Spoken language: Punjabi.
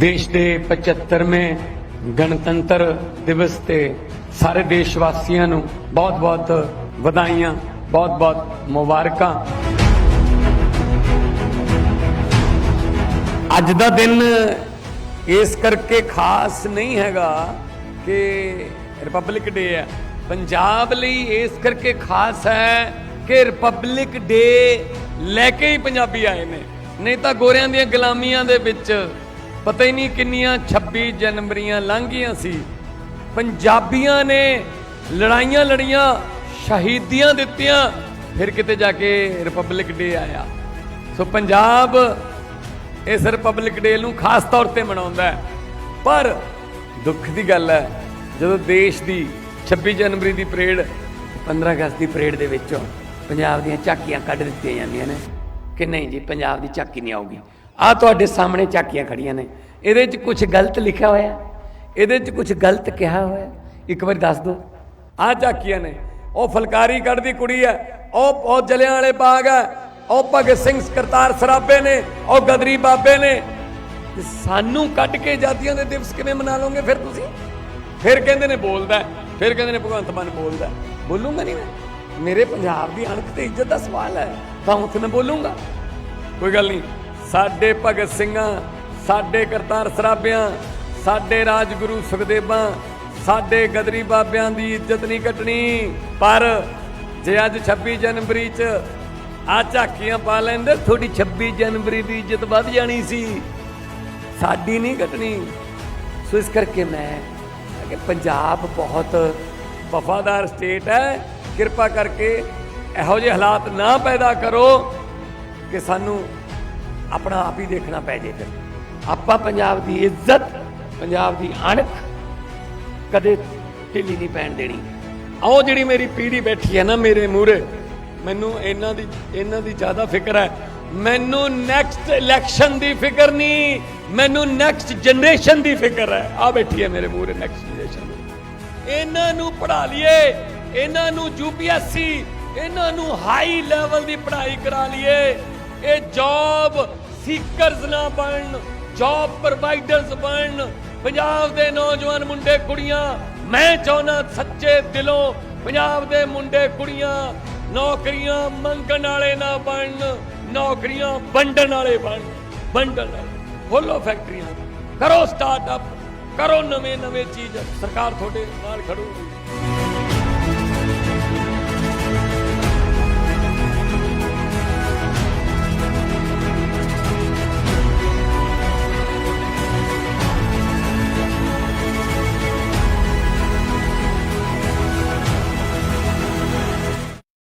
ਦੇਸ਼ ਦੇ 75ਵੇਂ ਗਣਤੰਤਰ ਦਿਵਸ ਤੇ ਸਾਰੇ ਦੇਸ਼ ਵਾਸੀਆਂ ਨੂੰ ਬਹੁਤ-ਬਹੁਤ ਵਧਾਈਆਂ, ਬਹੁਤ-ਬਹੁਤ ਮੁਬਾਰਕਾਂ। ਅੱਜ ਦਾ ਦਿਨ ਇਸ ਕਰਕੇ ਖਾਸ ਨਹੀਂ ਹੈਗਾ ਕਿ ਰਿਪਬਲਿਕ ਡੇ ਹੈ। ਪੰਜਾਬ ਲਈ ਇਸ ਕਰਕੇ ਖਾਸ ਹੈ ਕਿ ਰਿਪਬਲਿਕ ਡੇ ਲੈ ਕੇ ਹੀ ਪੰਜਾਬੀ ਆਏ ਨੇ। ਨਹੀਂ ਤਾਂ ਗੋਰਿਆਂ ਦੀਆਂ ਗੁਲਾਮੀਆਂ ਦੇ ਵਿੱਚ ਪਤਾ ਹੀ ਨਹੀਂ ਕਿੰਨੀਆਂ 26 ਜਨਵਰੀਆਂ ਲੰਘੀਆਂ ਸੀ। ਪੰਜਾਬੀਆਂ ਨੇ ਲੜਾਈਆਂ ਲੜੀਆਂ, ਸ਼ਹੀਦੀਆਂ ਦਿੱਤੀਆਂ, ਫਿਰ ਕਿਤੇ ਜਾ ਕੇ ਰਿਪਬਲਿਕ ਡੇ ਆਇਆ। ਸੋ ਪੰਜਾਬ ਇਸ ਰਿਪਬਲਿਕ ਡੇ ਨੂੰ ਖਾਸ ਤੌਰ ਤੇ ਮਨਾਉਂਦਾ ਹੈ। ਪਰ ਦੁੱਖ ਦੀ ਗੱਲ ਹੈ, ਜਦੋਂ ਦੇਸ਼ ਦੀ 26 ਜਨਵਰੀ ਦੀ ਪਰੇਡ 15 ਅਗਸਤ ਦੀ ਪਰੇਡ ਦੇ ਵਿੱਚੋਂ ਪੰਜਾਬ ਦੀਆਂ ਝਾਕੀਆਂ ਕੱਢ ਦਿੱਤੀਆਂ ਜਾਂਦੀਆਂ ਨੇ, ਕਿ ਨਹੀਂ ਜੀ, ਪੰਜਾਬ ਦੀ ਝਾਕੀ ਨਹੀਂ ਆਊਗੀ। ਆ ਤੁਹਾਡੇ ਸਾਹਮਣੇ ਝਾਕੀਆਂ ਖੜੀਆਂ ਨੇ। ਇਹਦੇ 'ਚ ਕੁਝ ਗਲਤ ਲਿਖਿਆ ਹੋਇਆ ਇਹਦੇ 'ਚ ਕੁਝ ਗਲਤ ਕਿਹਾ ਹੋਇਆ ਇੱਕ ਵਾਰੀ ਦੱਸ ਦੋ ਆ ਝਾਕੀਆਂ ਨੇ। ਉਹ ਫਲਕਾਰੀ ਕੱਢਦੀ ਕੁੜੀ ਹੈ। ਉਹ ਉਹ ਜਲਿਆਂ ਵਾਲੇ ਬਾਗ ਹੈ। ਉਹ ਭਗਤ ਸਿੰਘ ਕਰਤਾਰ ਸਰਾਬੇ ਨੇ। ਉਹ ਗਦਰੀ ਬਾਬੇ ਨੇ। ਤੇ ਸਾਨੂੰ ਕੱਢ ਕੇ ਜਾਤੀਆਂ ਦੇ ਦਿਵਸ ਕਿਵੇਂ ਮਨਾ ਲਓਗੇ ਫਿਰ ਤੁਸੀਂ? ਫਿਰ ਕਹਿੰਦੇ ਨੇ ਬੋਲਦਾ ਫਿਰ ਕਹਿੰਦੇ ਨੇ ਭਗਵੰਤ ਮਾਨ ਬੋਲਦਾ ਹੈ। ਬੋਲੂੰਗਾ ਨਹੀਂ ਮੈਂ? ਮੇਰੇ ਪੰਜਾਬ ਦੀ ਅਣਖ ਤੇ ਇੱਜ਼ਤ ਦਾ ਸਵਾਲ ਹੈ। ਤਾਂ ਉੱਥੇ ਮੈਂ ਬੋਲੂੰਗਾ। ਕੋਈ ਗੱਲ ਨਹੀਂ। ਸਾਡੇ ਭਗਤ ਸਿੰਘਾਂ, ਸਾਡੇ ਕਰਤਾਰ ਸਰਾਬਿਆਂ ਸਾਡੇ ਰਾਜਗੁਰੂ ਸੁਖਦੇਵਾਂ, ਸਾਡੇ ਗਦਰੀ ਬਾਬਿਆਂ ਦੀ ਇੱਜ਼ਤ ਨਹੀਂ ਕੱਟਣੀ। ਪਰ ਜੇ ਅੱਜ 26 ਜਨਵਰੀ 'ਚ ਆ ਝਾਕੀਆਂ ਪਾ ਲੈਂਦੇ, ਤੁਹਾਡੀ 26 ਜਨਵਰੀ ਦੀ ਇੱਜ਼ਤ ਵੱਧ ਜਾਣੀ ਸੀ। ਸਾਡੀ ਨਹੀਂ ਕੱਟਣੀ। ਸੋ ਇਸ ਕਰਕੇ ਮੈਂ ਕਿਹਾ ਕਿ ਪੰਜਾਬ ਬਹੁਤ ਵਫਾਦਾਰ ਸਟੇਟ ਹੈ। ਕਿਰਪਾ ਕਰਕੇ ਇਹੋ ਜਿਹੇ ਹਾਲਾਤ ਨਾ ਪੈਦਾ ਕਰੋ ਕਿ ਸਾਨੂੰ ਆਪਣਾ ਆਪ ਹੀ ਦੇਖਣਾ ਪੈ ਜੇ ਫਿਰ। ਆਪਾਂ ਪੰਜਾਬ ਦੀ ਇੱਜ਼ਤ, ਪੰਜਾਬ ਦੀ ਅਣਖ ਕਦੇ ਢਿੱਲੀ ਨਹੀਂ ਪੈਣ ਦੇਣੀ। ਆਓ ਜਿਹੜੀ ਮੇਰੀ ਪੀੜ੍ਹੀ ਬੈਠੀ ਹੈ ਨਾ ਮੇਰੇ ਮੂਹਰੇ, ਮੈਨੂੰ ਇਹਨਾਂ ਦੀ ਇਹਨਾਂ ਦੀ ਜ਼ਿਆਦਾ ਫਿਕਰ ਹੈ। ਮੈਨੂੰ ਨੈਕਸਟ ਇਲੈਕਸ਼ਨ ਦੀ ਫਿਕਰ ਨਹੀਂ, ਮੈਨੂੰ ਨੈਕਸਟ ਜਨਰੇਸ਼ਨ ਦੀ ਫਿਕਰ ਹੈ। ਆ ਬੈਠੀ ਹੈ ਮੇਰੇ ਮੂਹਰੇ ਨੈਕਸਟ ਜਨਰੇਸ਼ਨ ਇਹਨਾਂ ਨੂੰ ਪੜ੍ਹਾ ਲਈਏ, ਇਹਨਾਂ ਨੂੰ ਯੂਪੀਐਸਸੀ ਇਹਨਾਂ ਨੂੰ ਹਾਈ ਲੈਵਲ ਦੀ ਪੜ੍ਹਾਈ ਕਰਾ ਲਈਏ। ਇਹ ਜੌਬ ਸੀਕਰਸ ਨਾ ਬਣਨ ਜੌਬ ਪ੍ਰੋਵਾਈਡਰਸ ਬਣਨ। ਪੰਜਾਬ ਦੇ ਨੌਜਵਾਨ ਮੁੰਡੇ ਕੁੜੀਆਂ, ਮੈਂ ਚਾਹੁੰਦਾ ਸੱਚੇ ਦਿਲੋਂ ਪੰਜਾਬ ਦੇ ਮੁੰਡੇ ਕੁੜੀਆਂ ਨੌਕਰੀਆਂ ਮੰਗਣ ਵਾਲੇ ਨਾ ਬਣਨ, ਨੌਕਰੀਆਂ ਵੰਡਣ ਵਾਲੇ ਬਣ ਵੰਡਣ ਵਾਲੇ। ਖੋਲੋ ਫੈਕਟਰੀਆਂ ਕਰੋ ਸਟਾਰਟਅਪ ਕਰੋ ਨਵੇਂ ਨਵੇਂ ਚੀਜ਼। ਸਰਕਾਰ ਤੁਹਾਡੇ ਨਾਲ ਖੜੂਗੀ।